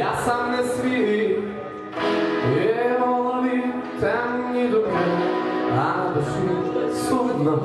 я сам не свій, і в голові темні думки, а душі сумно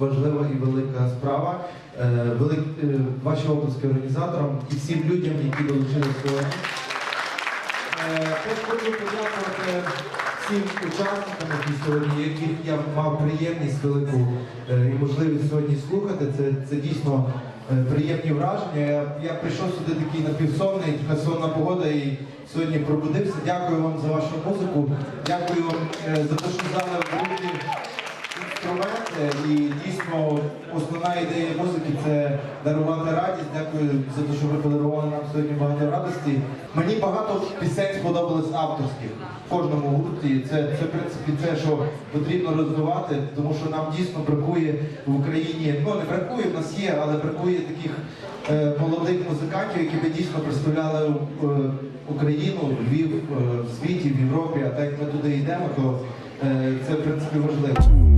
важлива і велика справа. Е, Велик, е, ваші обласки організаторам і всім людям, які долучилися сьогодні. Е, хочу подякувати всім учасникам, які сьогодні, яких я мав приємність велику і можливість сьогодні слухати. Це, це дійсно приємні враження. Я, я прийшов сюди такий напівсонний, така сонна погода і сьогодні пробудився. Дякую вам за вашу музику. Дякую вам за те, що дали в інструменти і дійсно основна ідея музики це дарувати радість. Дякую за те, що ви подарували нам сьогодні багато радості. Мені багато пісень сподобалось авторських в кожному гурті. Це, це в принципі те, що потрібно розвивати, тому що нам дійсно бракує в Україні. Ну не бракує, в нас є, але бракує таких е, молодих музикантів, які би дійсно представляли е, Україну, Львів е, в світі, в Європі. А так як ми туди йдемо, то це в принципі важливо.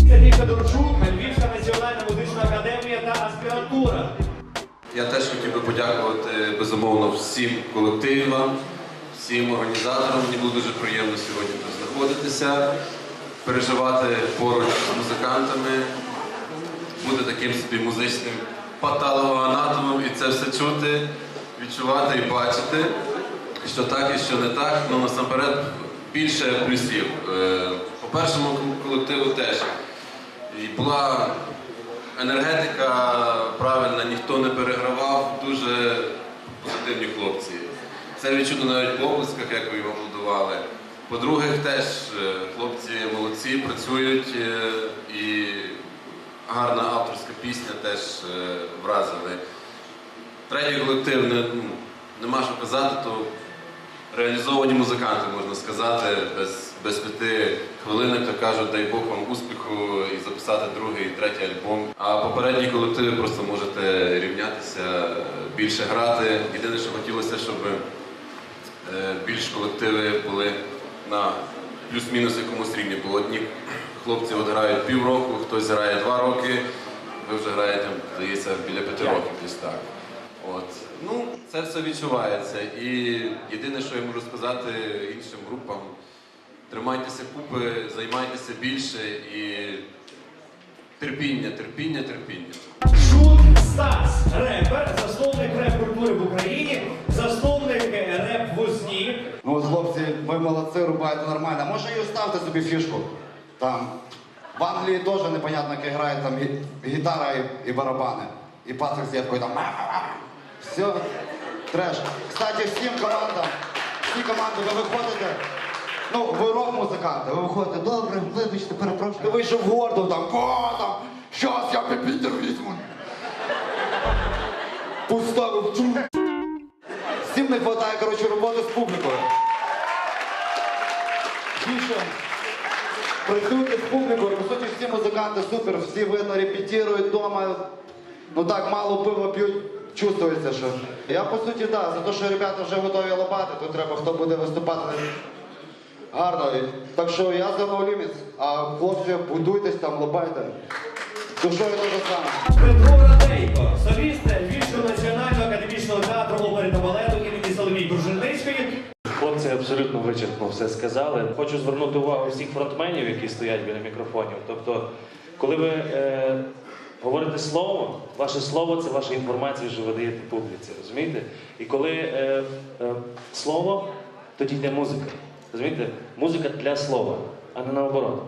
Сергій Федорчук, Львівська національна музична академія та аспірантура. Я теж хотів би подякувати безумовно всім колективам, всім організаторам. Мені було дуже приємно сьогодні тут знаходитися, переживати поруч з музикантами, бути таким собі музичним патологоанатомом і це все чути, відчувати і бачити, що так і що не так. Ну насамперед більше плюсів. Першому колективу теж. Була енергетика правильна, ніхто не перегравав, дуже позитивні хлопці. Це відчутно навіть в оплесках, як ви його будували. По-друге, теж е, хлопці молодці, працюють е, і гарна авторська пісня теж е, вразили. Третій колектив ну, нема що казати, то реалізовані музиканти, можна сказати, без, без п'яти хвилинок, то кажуть, дай Бог вам успіху і записати другий, і третій альбом. А попередні колективи просто можете рівнятися, більше грати. Єдине, що хотілося, щоб е, більш колективи були на плюс-мінус якомусь рівні, бо одні хлопці от грають півроку, хтось грає два роки, ви вже граєте, здається, біля п'яти років десь так. От. Ну, це все відчувається. І єдине, що я можу сказати іншим групам, тримайтеся купи, займайтеся більше і терпіння, терпіння, терпіння. Шут Стас, репер, засновник реп-культури в Україні, засновник е, реп-возні. Ну, от, хлопці, ви молодці, рубаєте нормально. Може і ставте собі фішку. Там в Англії теж непонятно, як грають там гі- гітара і, і барабани. І Сєтко, і там. Все, треш. Кстати, всім командам, всі команди, ви виходите. Ну, ви рок-музиканти, ви виходите, добре, вибачте, перепрошую. Ти вийшов гордо, там, о, там, щас я піпітер візьму. Поставив чу. Всім не вистачає, коротше, роботи з публікою. Більше працюйте з публікою, по суті, всі музиканти супер, всі видно репетирують вдома. Ну так, мало пива п'ють, чувствується, що. Я по суті, так, да, за те, що ребята вже готові лопати, то треба, хто буде виступати. Гарно. Так що я за Limits, а хлопці, будуйтесь там, лопайте. Душою дуже саме. Петро Радейко, соліст Львівського національного академічного театру опери та балету імені Соломії Дружинницької. Хлопці абсолютно вичерпно все сказали. Хочу звернути увагу всіх фронтменів, які стоять біля мікрофонів. Тобто, коли ви е, говорите слово, ваше слово це ваша інформація, що ви даєте публіці. Розумієте? І коли е, е, слово, тоді йде музика. Розумієте? Музика для слова, а не наоборот.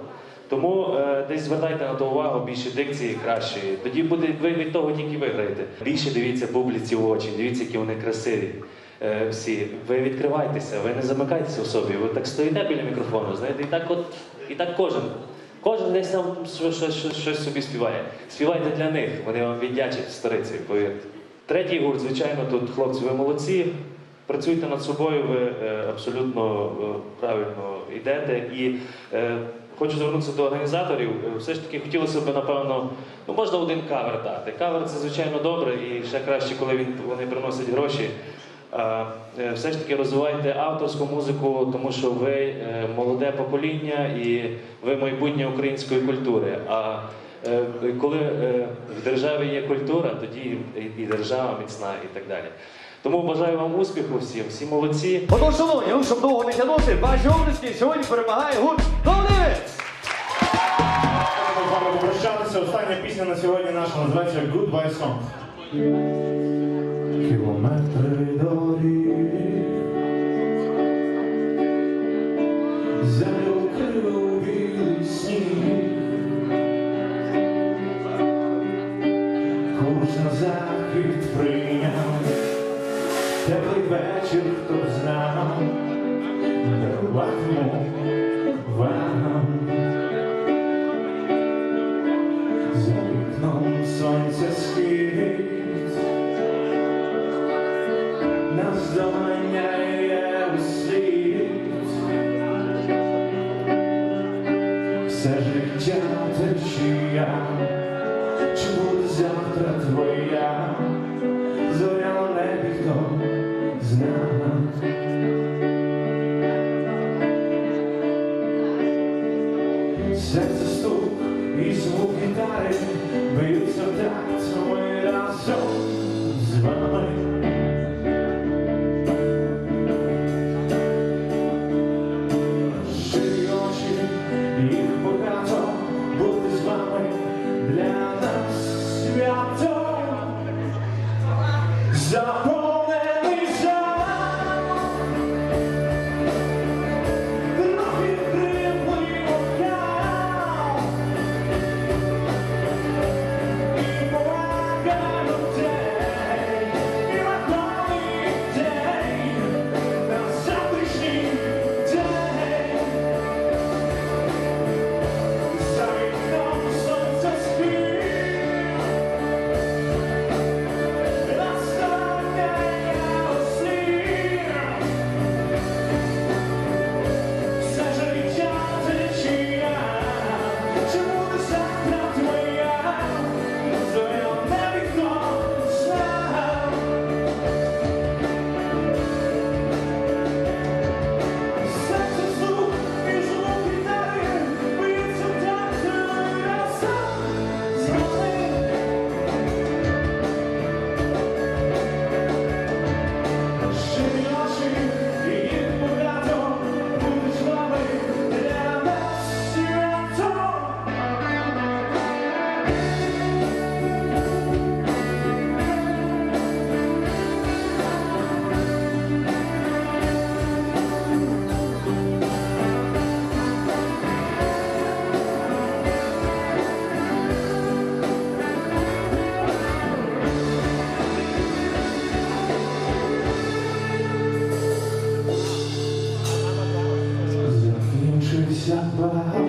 Тому е, десь звертайте на то увагу, більше дикції кращої. Тоді буде ви від того тільки виграєте. Більше дивіться публіці в очі, дивіться, які вони красиві. Е, всі. Ви відкривайтеся, ви не замикайтеся в собі. Ви так стоїте біля мікрофону, знаєте, і так от, і так кожен. Кожен десь там щось, собі співає. Співайте для них, вони вам віддячать стариці, повірте. Третій гурт, звичайно, тут хлопці, ви молодці. Працюйте над собою, ви е, абсолютно е, правильно йдете. І е, хочу звернутися до організаторів. Е, Все ж таки хотілося б, напевно, ну можна один кавер дати. Кавер це звичайно добре, і ще краще, коли він, вони приносять гроші. Е, Все ж таки розвивайте авторську музику, тому що ви е, молоде покоління і ви майбутнє української культури. А е, коли в державі є культура, тоді і- держава міцна і так далі. Тому бажаю вам успіху всім, всі молодці. Отож, шановні, ну, щоб довго не тягнути, ваші обласки сьогодні перемагає гурт Долинець! З вами попрощатися. Остання пісня на сьогодні наша називається Goodbye Song. Кілометри доріг Землю вкрив білий сніг Курс на захід прийняв. Теплий вечір, хто б знав Даруватиму вам Нас доганяє у світ Все життя течія буде завтра твоя Зоря небі хто знає Серце стук і звук гітари Б'ються в такт, ми разом з вами Wow.